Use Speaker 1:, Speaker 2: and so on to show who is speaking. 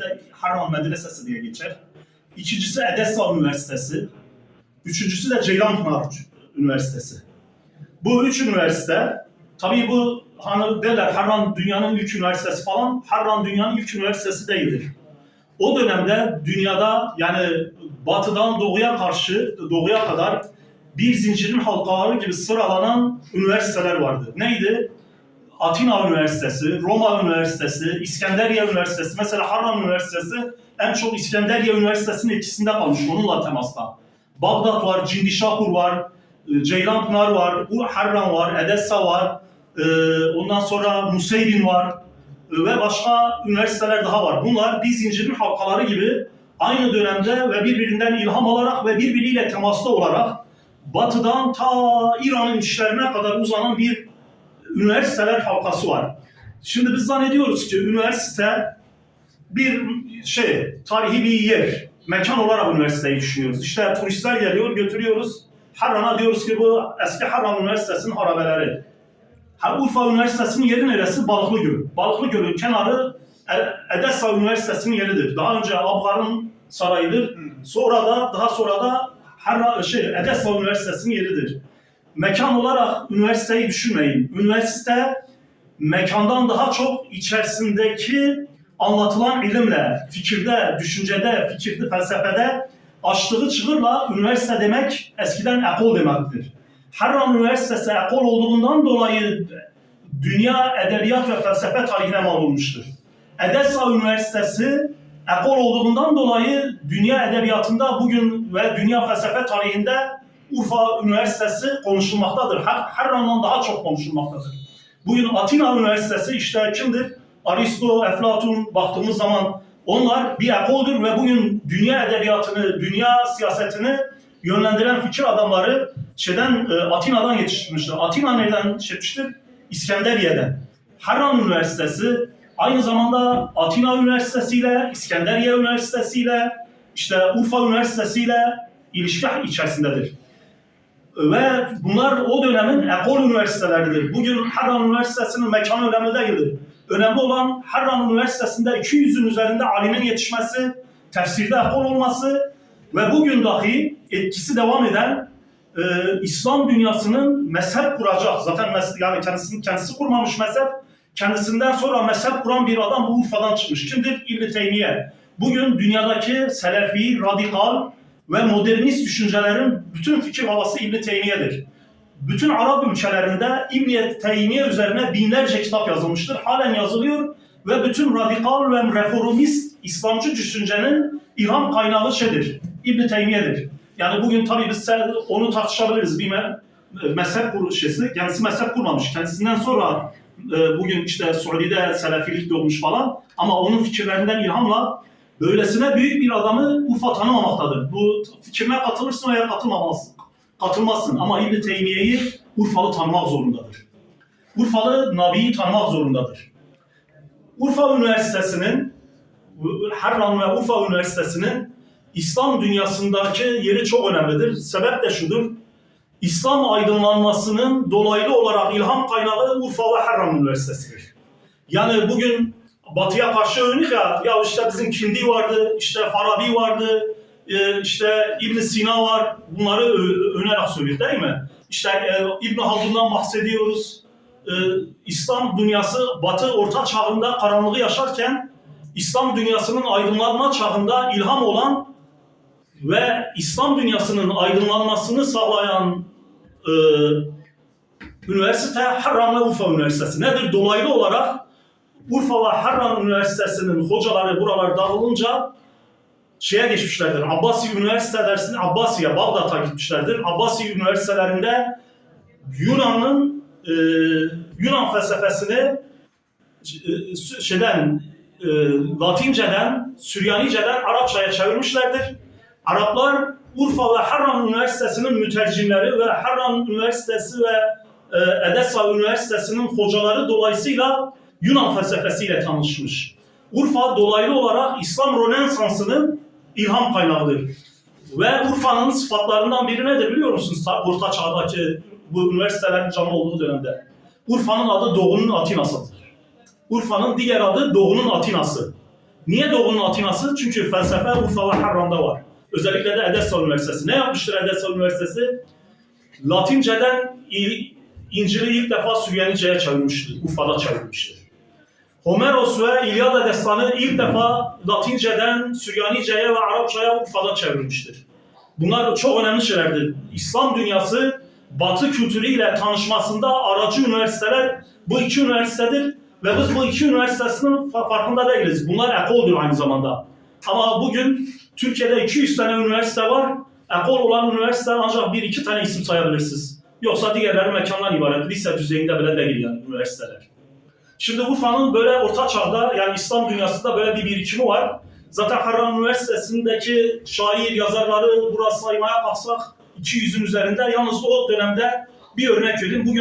Speaker 1: Genellikle Harran Medresesi diye geçer. İkincisi Edessa Üniversitesi. Üçüncüsü de Ceylanpınar Üniversitesi. Bu üç üniversite, tabii bu hani derler Harran dünyanın ilk üniversitesi falan, Harran dünyanın ilk üniversitesi değildir. O dönemde dünyada yani batıdan doğuya karşı, doğuya kadar bir zincirin halkaları gibi sıralanan üniversiteler vardı. Neydi? Atina Üniversitesi, Roma Üniversitesi, İskenderiye Üniversitesi. Mesela Harran Üniversitesi en çok İskenderiye Üniversitesi'nin etkisinde kalmış onunla temasta. Bağdat var, Cindişahur var, e, Ceylanpınar var, Bu Harran var, Edessa var, e, ondan sonra Nusaybin var e, ve başka üniversiteler daha var. Bunlar bir zincirin halkaları gibi aynı dönemde ve birbirinden ilham alarak ve birbiriyle temaslı olarak batıdan ta İran'ın içlerine kadar uzanan bir üniversiteler halkası var. Şimdi biz zannediyoruz ki üniversite bir şey, tarihi bir yer, mekan olarak üniversiteyi düşünüyoruz. İşte turistler geliyor, götürüyoruz. Harran'a diyoruz ki bu eski Harran Üniversitesi'nin harabeleri. Ha, Urfa Üniversitesi'nin yeri neresi? Balıklıgöl. Balıklıgöl'ün kenarı Edessa Üniversitesi'nin yeridir. Daha önce Abgar'ın sarayıdır. Sonra da daha sonra da Harra, şey, Edessa Üniversitesi'nin yeridir. Mekan olarak üniversiteyi düşünmeyin. Üniversite mekandan daha çok içerisindeki anlatılan ilimle, fikirde, düşüncede, fikirde, felsefede açtığı çığırla üniversite demek eskiden ekol demektir. Harran Üniversitesi ekol olduğundan dolayı dünya edebiyat ve felsefe tarihine mal olmuştur. Edessa Üniversitesi ekol olduğundan dolayı dünya edebiyatında bugün ve dünya felsefe tarihinde Urfa Üniversitesi konuşulmaktadır. Har- Harran'dan daha çok konuşulmaktadır. Bugün Atina Üniversitesi işte kimdir? Aristo, Eflatun baktığımız zaman onlar bir ekoldur ve bugün dünya edebiyatını, dünya siyasetini yönlendiren fikir adamları şeyden e, Atina'dan yetiştirmiştir. Atina nereden yetişmiştir? İskenderiye'den. Harran Üniversitesi aynı zamanda Atina Üniversitesi ile İskenderiye Üniversitesi ile işte Urfa Üniversitesi ile ilişki içerisindedir. Ve bunlar o dönemin ekol üniversiteleridir. Bugün Harran Üniversitesi'nin mekanı önemli değildir. Önemli olan Harran Üniversitesi'nde 200'ün üzerinde alimin yetişmesi, tefsirde ekol olması ve bugün dahi etkisi devam eden e, İslam dünyasının mezhep kuracak. Zaten mes- yani kendisini kendisi kurmamış mezhep. Kendisinden sonra mezhep kuran bir adam bu Urfa'dan çıkmış. Kimdir? İbn Teymiye. Bugün dünyadaki selefi, radikal ve modernist düşüncelerin bütün fikir babası İbn Teymiye'dir. Bütün Arap ülkelerinde İbn Teymiye üzerine binlerce kitap yazılmıştır. Halen yazılıyor ve bütün radikal ve reformist İslamcı düşüncenin ilham kaynağı şeydir. İbn Teymiye'dir. Yani bugün tabii biz onu tartışabiliriz. Bir me- mezhep kur- şeysi, kendisi mezhep kurmamış. Kendisinden sonra e, bugün işte Suudi'de Selefilik doğmuş falan ama onun fikirlerinden ilhamla böylesine büyük bir adamı Urfa tanımamaktadır. Bu fikrine katılırsın veya katılmamazsın. Katılmazsın ama İbn Teymiye'yi Urfalı tanımak zorundadır. Urfalı Nabi'yi tanımak zorundadır. Urfa Üniversitesi'nin Harran ve Urfa Üniversitesi'nin İslam dünyasındaki yeri çok önemlidir. Sebep de şudur. İslam aydınlanmasının dolaylı olarak ilham kaynağı Urfa ve Harran Üniversitesi'dir. Yani bugün Batı'ya karşı övünük ya, ya işte bizim Kindi vardı, işte Farabi vardı, e, işte İbn Sina var. Bunları önerek söylüyor değil mi? İşte e, İbn Haldun'dan bahsediyoruz. E, İslam dünyası Batı Orta Çağında karanlığı yaşarken İslam dünyasının aydınlanma çağında ilham olan ve İslam dünyasının aydınlanmasını sağlayan e, üniversite Harran ve Urfa Üniversitesi. Nedir? Dolaylı olarak Urfa ve Harran Üniversitesi'nin hocaları buralar dağılınca şeye geçmişlerdir. Abbasi Üniversitesi'ne, Abbasi'ye, Bağdat'a gitmişlerdir. Abbasi üniversitelerinde Yunan'ın e, Yunan felsefesini e, şeyden e, Latinceden, Süryanice'den Arapçaya çevirmişlerdir. Araplar Urfa ve Harran Üniversitesi'nin mütercimleri ve Harran Üniversitesi ve e, Edessa Üniversitesi'nin hocaları dolayısıyla Yunan felsefesiyle tanışmış. Urfa dolaylı olarak İslam Rönesansı'nın ilham kaynağıdır. Ve Urfa'nın sıfatlarından biri nedir biliyor musunuz? Ta- Orta Çağ'daki bu üniversitelerin canlı olduğu dönemde. Urfa'nın adı Doğu'nun Atina'sıdır. Urfa'nın diğer adı Doğu'nun Atina'sı. Niye Doğu'nun Atinası? Çünkü felsefe Urfa ve Harran'da var. Özellikle de Edessa Üniversitesi. Ne yapmıştır Edessa Üniversitesi? Latinceden İncil'i ilk defa Süryanice'ye çevirmiştir. Urfa'da çevirmiştir. Homeros ve İlyada destanı ilk defa Latinceden Süryanice'ye ve Arapça'ya Urfa'da çevrilmiştir. Bunlar çok önemli şeylerdir. İslam dünyası Batı kültürüyle tanışmasında aracı üniversiteler bu iki üniversitedir ve biz bu iki üniversitesinin fa- farkında değiliz. Bunlar ekoldür aynı zamanda. Ama bugün Türkiye'de 200 tane üniversite var. Ekol olan üniversite ancak bir iki tane isim sayabilirsiniz. Yoksa diğerleri mekanlar ibaret. Lise düzeyinde bile değil yani üniversiteler. Şimdi Urfa'nın böyle orta çağda yani İslam dünyasında böyle bir birikimi var. Zaten Harran Üniversitesi'ndeki şair yazarları burası saymaya kalksak 200'ün üzerinde. Yalnız o dönemde bir örnek vereyim. Bugün